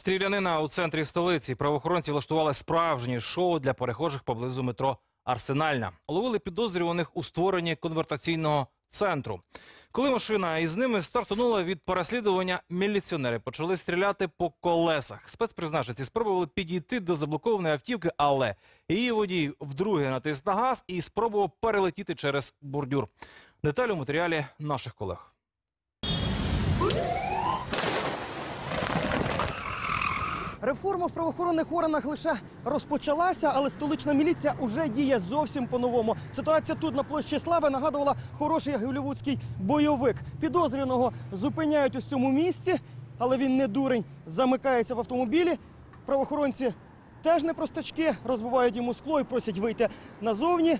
Стрілянина у центрі столиці. Правоохоронці влаштували справжнє шоу для перехожих поблизу метро Арсенальна. Ловили підозрюваних у створенні конвертаційного центру. Коли машина із ними стартанула від переслідування, міліціонери почали стріляти по колесах. Спецпризначенці спробували підійти до заблокованої автівки, але її водій вдруге натис на газ і спробував перелетіти через бордюр. Деталі у матеріалі наших колег. Реформа в правоохоронних органах лише розпочалася, але столична міліція уже діє зовсім по-новому. Ситуація тут на площі Слави нагадувала хороший голівудський бойовик. Підозрюваного зупиняють у цьому місці, але він не дурень, замикається в автомобілі. Правоохоронці теж не простачки, розбивають йому скло і просять вийти назовні.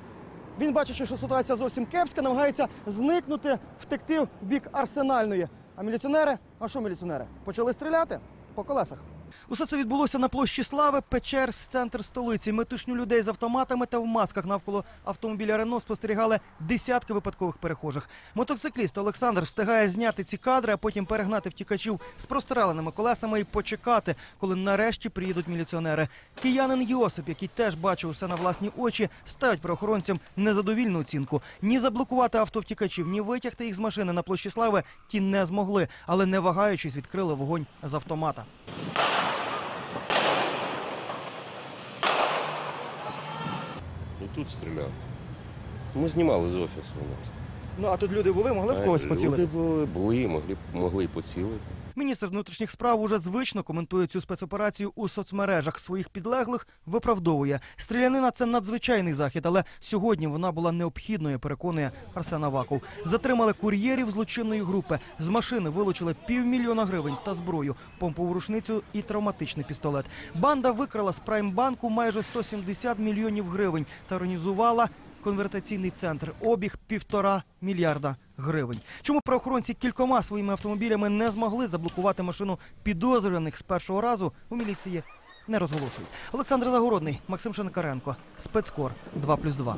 Він, бачачи, що ситуація зовсім кепська, намагається зникнути, втекти в бік арсенальної. А міліціонери, а що міліціонери? Почали стріляти по колесах. Усе це відбулося на площі Слави, Печерс, центр столиці. Метушню людей з автоматами та в масках навколо автомобіля Рено спостерігали десятки випадкових перехожих. Мотоцикліст Олександр встигає зняти ці кадри, а потім перегнати втікачів з простреленими колесами і почекати, коли нарешті приїдуть міліціонери. Киянин Йосип, який теж бачив усе на власні очі, ставить правоохоронцям незадовільну оцінку. Ні заблокувати авто втікачів, ні витягти їх з машини на площі Слави ті не змогли, але не вагаючись відкрили вогонь з автомата. Тут стріляв. Ми знімали з офісу у нас. Ну а тут люди були, могли в когось поцілити? Люди були, були могли, могли поцілити. Міністр внутрішніх справ уже звично коментує цю спецоперацію у соцмережах. Своїх підлеглих виправдовує. Стрілянина це надзвичайний захід, але сьогодні вона була необхідною, переконує Арсен Аваков. Затримали кур'єрів злочинної групи. З машини вилучили півмільйона гривень та зброю, помпову рушницю і травматичний пістолет. Банда викрала з праймбанку майже 170 мільйонів гривень та організувала конвертаційний центр. Обіг півтора мільярда гривень. Чому правоохоронці кількома своїми автомобілями не змогли заблокувати машину підозрюваних з першого разу у міліції не розголошують. Олександр Загородний, Максим Шенкаренко, спецкор 2+,2.